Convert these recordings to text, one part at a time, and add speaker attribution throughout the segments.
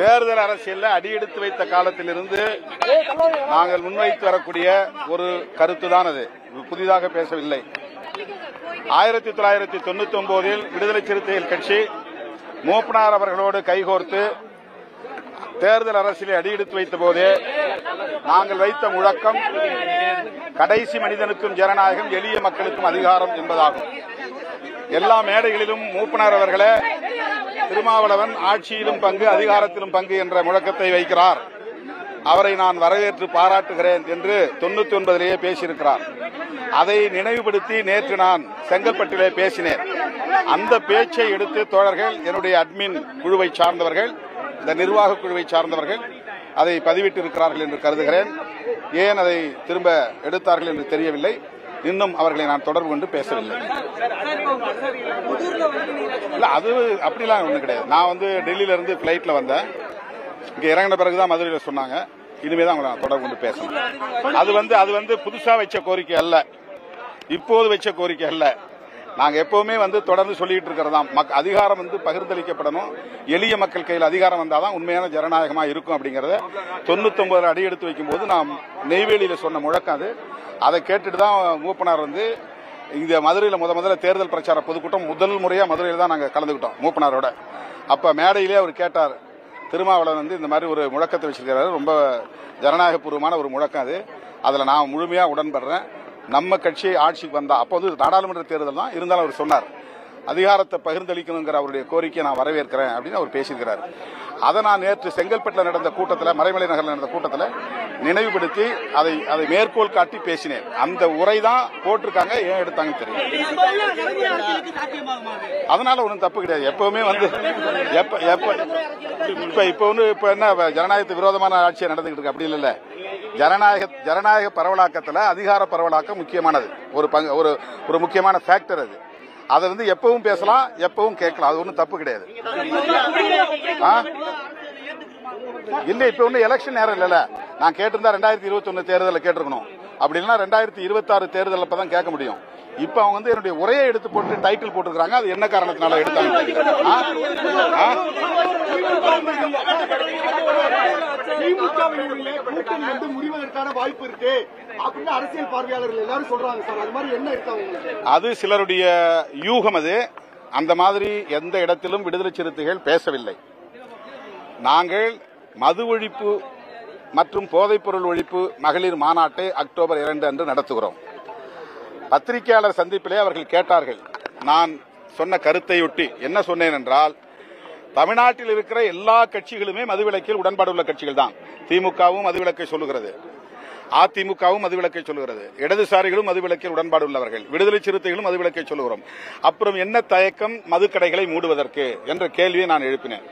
Speaker 1: தேர்தல் அரசியலில் அடியெடுத்து வைத்த காலத்திலிருந்து நாங்கள் முன்வைத்து வரக்கூடிய ஒரு கருத்து தான் அது. இது புதிதாக பேசவில்லை. ஆயிரத்தி தொள்ளாயிரத்தி தொண்ணூத்தி ஒன்பதில் விடுதலை சிறுத்தைகள் கட்சி மூப்பனார் அவர்களோடு கைகோர்த்து தேர்தல் அரசியலை அடியெடுத்து வைத்த போதே நாங்கள் வைத்த முழக்கம் கடைசி மனிதனுக்கும் ஜனநாயகம் எளிய மக்களுக்கும் அதிகாரம் என்பதாகும். எல்லா மேடைகளிலும் மூப்பனார் அவர்களை திருமாவளவன் ஆட்சியிலும் பங்கு அதிகாரத்திலும் பங்கு என்ற முழக்கத்தை வைக்கிறார். அவரை நான் வரவேற்று பாராட்டுகிறேன் என்று தொண்ணூத்தி ஒன்பதிலேயே பேசியிருக்கிறார். அதை நினைவுபடுத்தி நேற்று நான் செங்கல்பட்டிலே பேசினேன். அந்த பேச்சை எடுத்து தோழர்கள் என்னுடைய அட்மின் குழுவை சார்ந்தவர்கள் இந்த நிர்வாக குழுவை சார்ந்தவர்கள் அதை பதிவிட்டிருக்கிறார்கள் என்று கருதுகிறேன். ஏன் அதை திரும்ப எடுத்தார்கள் என்று தெரியவில்லை. இன்னும் அவர்களை நான் தொடர்பு கொண்டு பேசவில்லை. இல்ல அது அப்படிலாம் ஒன்றும் கிடையாது. நான் வந்து டெல்லியில இருந்து பிளைட்ல வந்தேன். இங்க இறங்கின பிறகுதான் மதுரையில் சொன்னாங்க. இனிமே தான் நான் தொடர்பு கொண்டு பேசணும். அது வந்து அது வந்து புதுசா வச்ச கோரிக்கை அல்ல. இப்போது வச்ச கோரிக்கை அல்ல. நாங்கள் எப்பவுமே வந்து தொடர்ந்து சொல்லிட்டு இருக்கிறதாம். மக் அதிகாரம் வந்து பகிர்ந்தளிக்கப்படணும். எளிய மக்கள் கையில் அதிகாரம் வந்தாதான் உண்மையான ஜனநாயகமாக இருக்கும் அப்படிங்கிறத தொண்ணூத்தி அடி எடுத்து வைக்கும்போது நாம் நெய்வேலியில் சொன்ன முழக்கம் அது. அதை கேட்டுட்டு தான் மூப்பனார் வந்து இந்த மதுரையில் முத முதல்ல தேர்தல் பிரச்சார பொதுக்கூட்டம் முதல் முறையாக மதுரையில் தான் நாங்கள் கலந்துக்கிட்டோம் மூப்பனாரோட. அப்போ மேடையிலே அவர் கேட்டார். திருமாவளவன் வந்து இந்த மாதிரி ஒரு முழக்கத்தை வச்சிருக்கிறாரு. ரொம்ப ஜனநாயகபூர்வமான ஒரு முழக்கம் அது. அதில் நான் முழுமையாக உடன்படுறேன். நம்ம கட்சி ஆட்சிக்கு வந்தா அப்போ வந்து நாடாளுமன்ற தேர்தல் தான் இருந்தாலும் அவர் சொன்னார். அதிகாரத்தை பகிர்ந்தளிக்கணுங்கிற அவருடைய கோரிக்கையை நான் வரவேற்கிறேன் அப்படின்னு அவர் பேசியிருக்கிறார். அதை நான் நேற்று செங்கல்பட்டில் நடந்த கூட்டத்தில் மறைமலை நகரில் நடந்த கூட்டத்தில் நினைவுபடுத்தி அதை அதை மேற்கோள் காட்டி பேசினேன். அந்த உரை தான் போட்டிருக்காங்க ஏன் எடுத்தாங்கன்னு தெரியும் அதனால ஒன்றும் தப்பு கிடையாது. எப்பவுமே வந்து எப்ப எப்ப இப்ப இப்ப ஒன்று இப்ப என்ன ஜனநாயகத்துக்கு விரோதமான ஆட்சியை நடந்துகிட்டு இருக்கு. அப்படி இல்லை ஜனநாயக ஜனநாயக பரவலாக்கத்தில் அதிகார பரவலாக்கம் முக்கியமானது. ஒரு பங்கு ஒரு ஒரு முக்கியமான ஃபேக்டர் அது. அதை வந்து எப்பவும் பேசலாம் எப்பவும் கேட்கலாம். அது ஒன்றும் தப்பு கிடையாது. ஆ? இப்போ ஒன்றும் எலெக்ஷன் நேரம் இல்லைல்ல. நான் கேட்டிருந்தா ரெண்டாயிரத்தி இருபத்தி ஒன்னு தேர்தலில் கேட்டிருக்கணும். அப்படின்னா ரெண்டாயிரத்தி இருபத்தாறு ஆறு தான் கேட்க முடியும். இப்ப அவங்க வந்து என்னுடைய உரையை எடுத்து போட்டு டைட்டில் போட்டிருக்காங்க அது என்ன காரணத்தினால எடுத்தாங்க?
Speaker 2: வாய்ப்பு இருக்கு. அப்படின்னு அரசியல் பார்வையாளர்கள் எல்லாரும் சொல்றாங்க சார். அது மாதிரி என்ன
Speaker 1: அது சிலருடைய யூகம் அது. அந்த மாதிரி எந்த இடத்திலும் விடுதலை சிறுத்தைகள் பேசவில்லை. நாங்கள் மது ஒழிப்பு மற்றும் போதைப்பொருள் ஒழிப்பு மகளிர் மாநாட்டை அக்டோபர் இரண்டு அன்று நடத்துகிறோம். பத்திரிகையாளர் சந்திப்பிலே அவர்கள் கேட்டார்கள் நான் சொன்ன கருத்தையொட்டி என்ன சொன்னேன் என்றால் தமிழ்நாட்டில் இருக்கிற எல்லா கட்சிகளுமே மதுவிலக்கில் உடன்பாடு உள்ள கட்சிகள் தான். திமுகவும் மதுவிலக்கை சொல்லுகிறது. அதிமுகவும் மதுவிலக்கை சொல்லுகிறது. இடதுசாரிகளும் மதுவிலக்கில் உடன்பாடு உள்ளவர்கள் விடுதலை சிறுத்தைகளும் மதுவிலக்கை சொல்லுகிறோம். அப்புறம் என்ன தயக்கம் மதுக்கடைகளை மூடுவதற்கு? என்ற கேள்வியை நான் எழுப்பினேன்.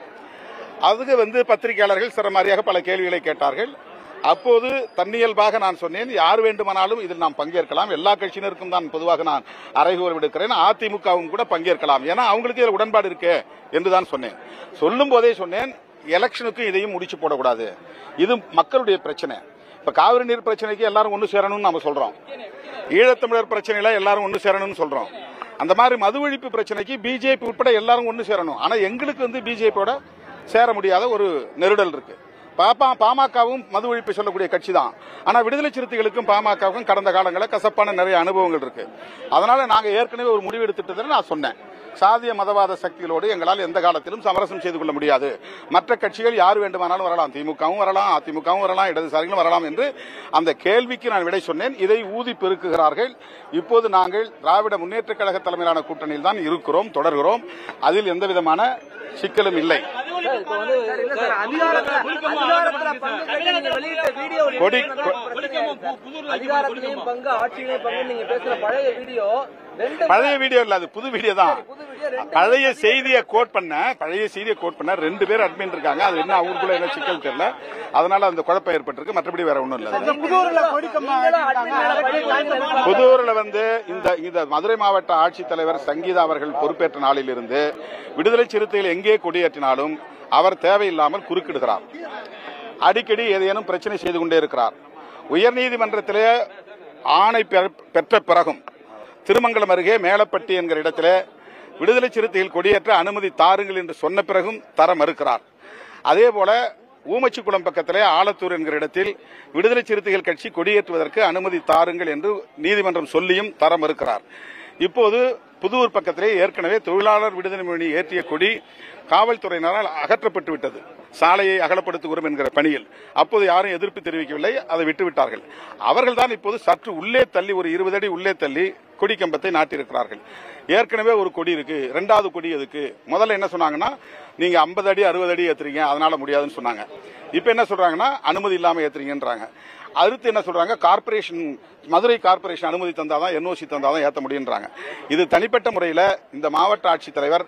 Speaker 1: அதுக்கு வந்து பத்திரிகையாளர்கள் சிறமாரியாக பல கேள்விகளை கேட்டார்கள். அப்போது தன்னியல்பாக நான் சொன்னேன் யார் வேண்டுமானாலும் இதில் நாம் பங்கேற்கலாம். எல்லா கட்சியினருக்கும் தான் பொதுவாக நான் அறைகூறல் விடுக்கிறேன். அதிமுகவும் கூட பங்கேற்கலாம். ஏன்னா அவங்களுக்கு இதில் உடன்பாடு இருக்கு என்று தான் சொன்னேன். சொல்லும் போதே சொன்னேன் எலெக்ஷனுக்கும் இதையும் முடிச்சு போடக்கூடாது. இது மக்களுடைய பிரச்சனை. இப்ப காவிரி நீர் பிரச்சனைக்கு எல்லாரும் ஒன்று சேரணும்னு நம்ம சொல்றோம். ஈழத்தமிழர் பிரச்சனையில எல்லாரும் ஒன்று சேரணும்னு சொல்றோம். அந்த மாதிரி மது ஒழிப்பு பிரச்சனைக்கு பிஜேபி உட்பட எல்லாரும் ஒன்று சேரணும். ஆனா எங்களுக்கு வந்து பிஜேபியோட சேர முடியாத ஒரு நெருடல் இருக்கு. பாப்பா பாமகவும் மது ஒழிப்பு சொல்லக்கூடிய கட்சி தான் ஆனா விடுதலை சிறுத்தைகளுக்கும் பாமகவுக்கும் கடந்த காலங்களில் கசப்பான நிறைய அனுபவங்கள் இருக்கு. அதனால நாங்க ஏற்கனவே ஒரு முடிவு எடுத்துட்டதை நான் சொன்னேன். சாதிய மதவாத சக்திகளோடு எங்களால் எந்த காலத்திலும் சமரசம் செய்து கொள்ள முடியாது. மற்ற கட்சிகள் யார் வேண்டுமானாலும் வரலாம். திமுகவும் வரலாம் அதிமுகவும் வரலாம் இடதுசாரிகளும் வரலாம் என்று அந்த கேள்விக்கு நான் விடை சொன்னேன். இதை ஊதி பெருக்குகிறார்கள். இப்போது நாங்கள் திராவிட முன்னேற்ற கழக தலைமையிலான கூட்டணியில் தான் இருக்கிறோம் தொடர்கிறோம். அதில் எந்த விதமான சிக்கலும் இல்லை.
Speaker 3: அதிகாரத்திலையும் பங்கு ஆட்சியிலையும் பங்கு நீங்க பேசுற பழைய வீடியோ
Speaker 1: பழைய வீடியோ இல்ல அது புது வீடியோ தான்.
Speaker 3: புது வீடியோ ரெண்டு
Speaker 1: பழைய செய்தியை கோட் பண்ண பழைய செய்தியை கோட் பண்ண ரெண்டு பேர் அட்மின் இருக்காங்க. அது என்ன அவங்களுக்குள்ள என்ன சிக்கல் தெரியல. அதனால அந்த குழப்பம் ஏற்பட்டிருக்கு. மற்றபடி வேற ஒண்ணும் இல்ல.
Speaker 2: புதூர்ல
Speaker 1: வந்து இந்த இந்த மதுரை மாவட்ட ஆட்சித்தலைவர் சங்கீதா அவர்கள் பொறுப்பேற்ற நாளிலிருந்து விடுதலை சிறுத்தைகள் எங்கே கொடியேற்றினாலும் அவர் தேவையில்லாமல் குறுக்கிடுகிறார். அடிக்கடி ஏதேனும் பிரச்சனை செய்து கொண்டே இருக்கிறார். உயர்நீதிமன்றத்திலே ஆணை பெற- பெற்ற பிறகும் திருமங்கலம் அருகே மேலப்பட்டி என்கிற இடத்துல விடுதலை சிறுத்தைகள் கொடியேற்ற அனுமதி தாருங்கள் என்று சொன்ன பிறகும் தர மறுக்கிறார். அதே போல ஊமச்சிக்குளம் பக்கத்திலே ஆலத்தூர் என்கிற இடத்தில் விடுதலை சிறுத்தைகள் கட்சி கொடியேற்றுவதற்கு அனுமதி தாருங்கள் என்று நீதிமன்றம் சொல்லியும் தர மறுக்கிறார். இப்போது புதூர் பக்கத்திலே ஏற்கனவே தொழிலாளர் விடுதலை மணி ஏற்றிய கொடி காவல்துறையினரால் அகற்றப்பட்டு விட்டது. சாலையை அகலப்படுத்துகிறோம் என்கிற பணியில். அப்போது யாரும் எதிர்ப்பு தெரிவிக்கவில்லை அதை விட்டுவிட்டார்கள். அவர்கள் தான் இப்போது சற்று உள்ளே தள்ளி ஒரு இருபது அடி உள்ளே தள்ளி கொடி கம்பத்தை நாட்டியிருக்கிறார்கள். ஏற்கனவே ஒரு கொடி இருக்கு ரெண்டாவது கொடி எதுக்கு? முதல்ல என்ன சொன்னாங்கன்னா நீங்க 50 அடி அறுபது அடி ஏத்துறீங்க அதனால முடியாதுன்னு சொன்னாங்க. இப்ப என்ன சொல்றாங்கன்னா அனுமதி இல்லாம ஏத்துறீங்கன்றாங்க. அடுத்து என்ன சொல்றாங்க? கார்ப்பரேஷன் மதுரை கார்ப்பரேஷன் அனுமதி தந்தாதான் என்ஓசி தந்தாதான் ஏத்த முடியுன்றாங்க. இது தனிப்பட்ட முறையில் இந்த மாவட்ட ஆட்சித்தலைவர்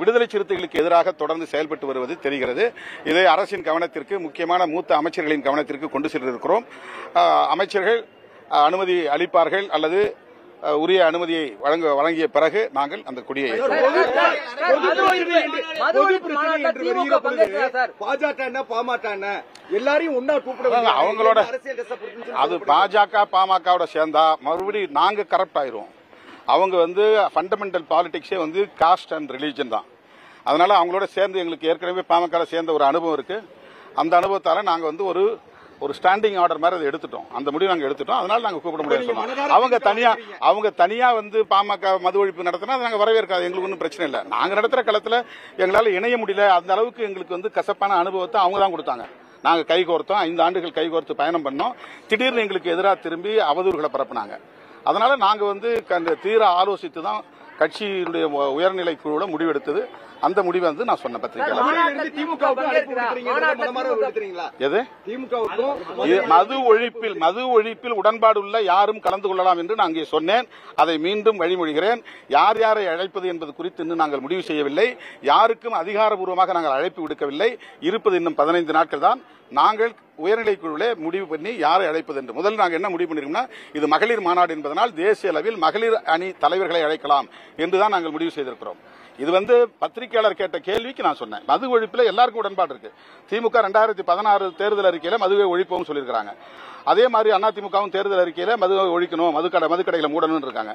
Speaker 1: விடுதலை சிறுத்தைகளுக்கு எதிராக தொடர்ந்து செயல்பட்டு வருவது தெரிகிறது. இதை அரசின் கவனத்திற்கு முக்கியமான மூத்த அமைச்சர்களின் கவனத்திற்கு கொண்டு சென்றிருக்கிறோம். அமைச்சர்கள் அனுமதி அளிப்பார்கள் அல்லது உரிய அனுமதியை வழங்க வழங்கிய பிறகு நாங்கள் அந்த கொடியை
Speaker 2: பாஜக என்ன பாமக என்ன? எல்லாரையும் ஒன்னா கூப்பிட
Speaker 1: அதாங்க,
Speaker 2: வேண்டியது.
Speaker 1: அவங்களோட- அது பாஜக பாமகவோட சேர்ந்தா மறுபடியும் நாங்க கரப்ட் ஆயிருவோம் அவங்க வந்து ஃபண்டமெண்டல் பாலிடிக்ஸே வந்து காஸ்ட் அண்ட் ரிலீஜன் தான். அதனால அவங்களோட சேர்ந்து எங்களுக்கு ஏற்கனவே பாமக சேர்ந்த ஒரு அனுபவம் இருக்கு. அந்த அனுபவத்தால நாங்க வந்து ஒரு ஒரு ஸ்டாண்டிங் ஆர்டர் மாதிரி அதை எடுத்துட்டோம். அந்த முடிவு நாங்க எடுத்துட்டோம். அதனால நாங்க கூப்பிட முடியாது அவங்க தனியா. அவங்க தனியா வந்து பாமக மது ஒழிப்பு நடத்தினா அதை நாங்க வரவேற்காது. எங்களுக்கு ஒன்றும் பிரச்சனை இல்லை. நாங்க நடத்துற களத்துல எங்களால இணைய முடியல. அந்த அளவுக்கு எங்களுக்கு வந்து கசப்பான அனுபவத்தை அவங்க தான் கொடுத்தாங்க. நாங்கள் கைகோர்த்தோம் ஐந்து ஆண்டுகள் கைகோர்த்து பயணம் பண்ணோம். திடீர்னு எங்களுக்கு எதிராக திரும்பி அவதூறுகளை பரப்புனாங்க. அதனால நாங்கள் வந்து அந்த தீர ஆலோசித்து தான் கட்சியினுடைய உ- உயர்நிலை குழுல முடிவெடுத்தது. அந்த முடிவை வந்து நான் சொன்ன இது மது ஒழிப்பில் மது ஒழிப்பில் உடன்பாடு உள்ள யாரும் கலந்து கொள்ளலாம் என்று நான் அங்கே சொன்னேன். அதை மீண்டும் வழிமொழிகிறேன். யார் யாரை அழைப்பது என்பது குறித்து இன்னும் நாங்கள் முடிவு செய்யவில்லை. யாருக்கும் அதிகாரபூர்வமாக நாங்கள் அழைப்பு விடுக்கவில்லை. இருப்பது இன்னும் பதினைந்து நாட்கள் தான். நாங்கள் உயர்நிலை குழுவிலே முடிவு பண்ணி யாரை அழைப்பது என்று. முதல் நாங்கள் என்ன முடிவு பண்ணிருக்கோம்னா இது மகளிர் மாநாடு என்பதனால் தேசிய அளவில் மகளிர் அணி தலைவர்களை அழைக்கலாம் என்றுதான் நாங்கள் முடிவு செய்திருக்கிறோம். இது வந்து பத்திரிகையாளர் கேட்ட கேள்விக்கு நான் சொன்னேன். மது ஒழிப்பில் எல்லாருக்கும் உடன்பாடு இருக்கு. திமுக ரெண்டாயிரத்தி பதினாறு தேர்தல் அறிக்கையில் மதுவை ஒழிப்போம் சொல்லியிருக்காங்க அதே மாதிரி அதிமுகவும் தேர்தல் அறிக்கையில் மதுவை ஒழிக்கணும் மதுக்கடை மதுக்கடைகளை மூடணும்னு இருக்காங்க.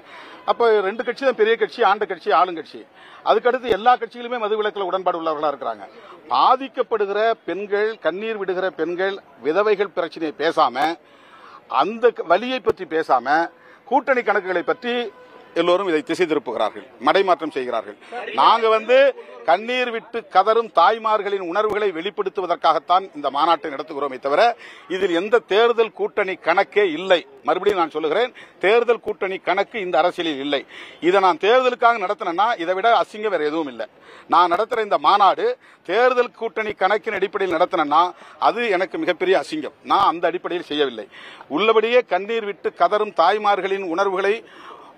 Speaker 1: அப்போ ரெண்டு கட்சி தான் பெரிய கட்சி ஆண்ட கட்சி ஆளுங்கட்சி அதுக்கடுத்து எல்லா கட்சிகளுமே மது விலக்கில் உடன்பாடு உள்ளவர்களா இருக்கிறாங்க. பாதிக்கப்படுகிற பெண்கள் கண்ணீர் விடுகிற பெண்கள் விதவைகள் பிரச்சனையை பேசாம அந்த வலியை பற்றி பேசாம கூட்டணி கணக்குகளை பற்றி எல்லோரும் இதை திசை திருப்புகிறார்கள் மடைமாற்றம் செய்கிறார்கள். நாங்க வந்து கண்ணீர் விட்டு கதரும் தாய்மார்களின் உணர்வுகளை வெளிப்படுத்துவதற்காகத்தான் இந்த மாநாட்டை நடத்துகிறோமே தவிர இதில் எந்த தேர்தல் கூட்டணி கணக்கே இல்லை. மறுபடியும் நான் சொல்லுகிறேன் தேர்தல் கூட்டணி கணக்கு இந்த அரசியலில் இல்லை. இதை நான் தேர்தலுக்காக நடத்தினேன்னா இதை விட அசிங்கம் வேற எதுவும் இல்லை. நான் நடத்துற இந்த மாநாடு தேர்தல் கூட்டணி கணக்கின் அடிப்படையில் நடத்தினேன்னா அது எனக்கு மிகப்பெரிய அசிங்கம். நான் அந்த அடிப்படையில் செய்யவில்லை. உள்ளபடியே கண்ணீர் விட்டு கதரும் தாய்மார்களின் உணர்வுகளை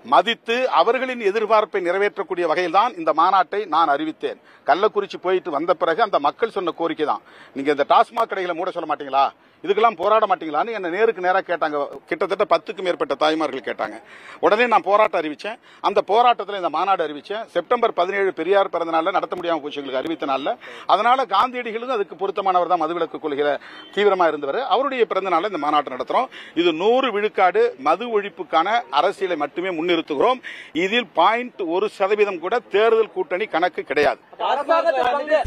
Speaker 1: மதித்து அவர்களின் எதிர்பார்ப்பை நிறைவேற்றக்கூடிய வகையில் தான் இந்த மாநாட்டை நான் அறிவித்தேன். கள்ளக்குறிச்சி போயிட்டு வந்த பிறகு அந்த மக்கள் சொன்ன கோரிக்கை தான். நீங்க இந்த டாஸ்மாக் கடைகளை மூட சொல்ல மாட்டீங்களா? இதுக்கெல்லாம் போராட மாட்டீங்களான்னு என்ன நேருக்கு நேராக கேட்டாங்க. கிட்டத்தட்ட பத்துக்கும் மேற்பட்ட தாய்மார்கள் கேட்டாங்க. உடனே நான் போராட்டம் அறிவித்தேன் அந்த போராட்டத்தில் இந்த மாநாடு அறிவித்தேன் செப்டம்பர் பதினேழு பெரியார் பிறந்த நாளில் நடத்த முடியாமல் போச்சு எங்களுக்கு அறிவித்த நாளில். அதனால காந்தியடிகளும் அதுக்கு பொருத்தமானவர் தான் மதுவிலக்கு கொள்கையில் தீவிரமாக இருந்தவர். அவருடைய பிறந்த நாளில் இந்த மாநாட்டை நடத்துகிறோம் இது நூறு விழுக்காடு மது ஒழிப்புக்கான அரசியலை மட்டுமே முன் முன்னிறுத்துகிறோம். இதில் பாயிண்ட் ஒரு சதவீதம் கூட தேர்தல் கூட்டணி கணக்கு கிடையாது.
Speaker 3: அரசாங்கத்தில் பங்கு.